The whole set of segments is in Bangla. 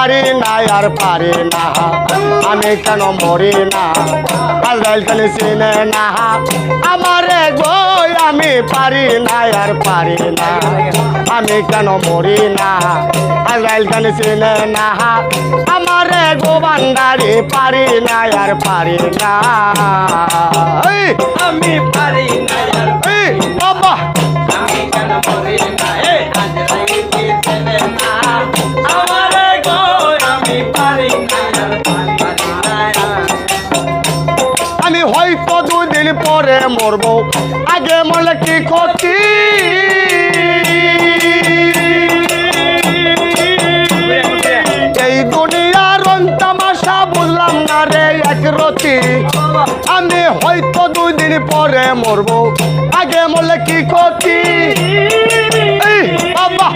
পারি না আর পারি না আমি কেন মরি না আজরাইল কেন চিনে না আমারে গো আমি পারি না আর পারি না আমি কেন মরি না আজরাইল কেন চিনে না আমারে গো বান্দারি পারি না আর পারি না এই, আমি পারি না আর এই, বাবা আমি কেন মরি না হয়তো দুদিন পরে মরবো? আগে মনে কি ক্ষতি? এই দুনিয়ার তামাশা বুঝলাম না রে এক রতি। আমি হয়তো দুদিন পরে মরবো। আগে মনে কি ক্ষতি? বাবা।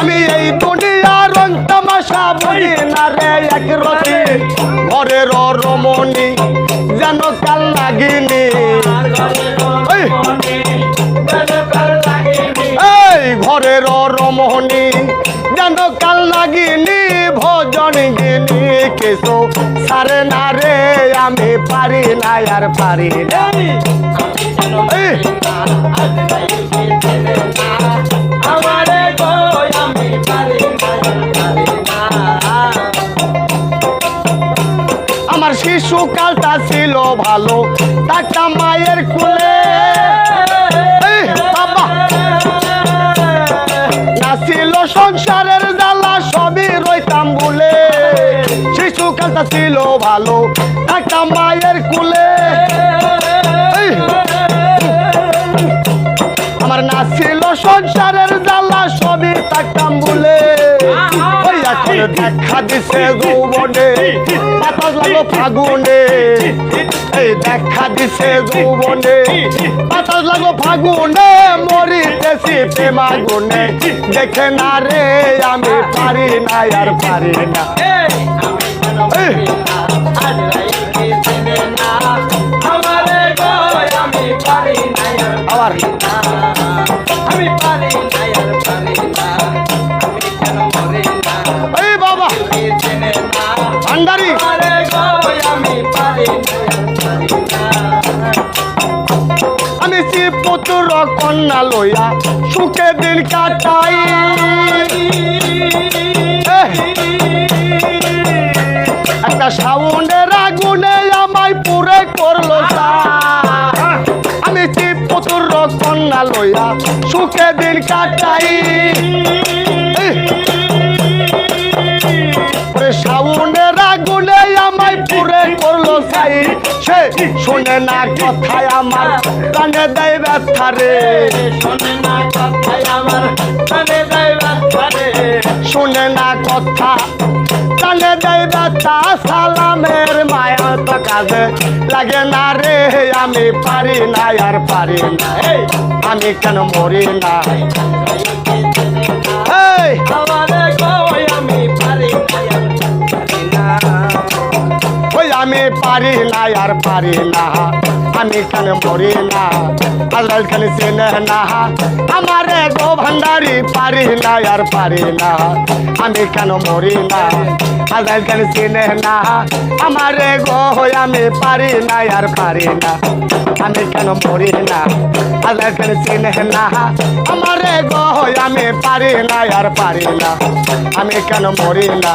আমি এই দুনিয়ার তামাশা বুঝি না রে এক রতি। ঘরের রমণী যেন কাল লাগিনি। এই, ঘরের রমণী যেন কাল লাগিনি ভজন গিনি। কেসো সারে না রে আমি পারি না আর পারি না। শিশুকালটা ছিল ভালো টাকা মায়ের কুলে। ছিল সংসারের জ্বালা, সবই রইতাম বলে। শিশুকালটা ছিল ভালো টাকা মায়ের কুলে। আমার না ছিল সংসারের জ্বালা, সবই থাকতাম বলে। দেখা দিছে যৌবনে। বাতাস লাগল ফাগুনে। দেখা দিছে যৌবনে। বাতাস লাগল ফাগুনে মরিতেছি প্রেমাগুনে দেখে না রে আমি পারি না আর পারি না। গো আমি সে পুত্র কন্যা লইয়া সুখে দিন কাটাই। একটা সাউন্ডের আগুনে আমায় পুরে করল। আমি সে পুত্র কন্যা লইয়া সুখে দিন কাটাই। শুনে না কথায় আমার কানে দেয় ব্যথা রে। শোনে না কথাই আমার কানে দেয় ব্যথা রে। শুনে না কথা কানে দেয় ব্যথা। সালামের মায়া তো কাজে লাগে না রে। আমি পারি না আর পারি না। এই, আমি কেন মরি না? এই, ওই আমি পারি না আর পারি না আমি কেন মরি না আজরাইল কেন চেনে না আমারে গো ভান্ডারি পারি না আর পারি না আমি কেন মরি না আজরাইল কেন চেনে না আমারে গো আমি পারি না আর পারি না আমি কেন মরি না আজরাইল কেন চেনে না আমারে গো আমি পারি না আর পারি না আমি কেন মরি না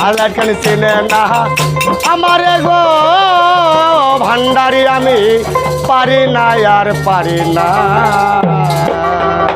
আল্লাহ কেন চিনে না পারে না আর পারে না।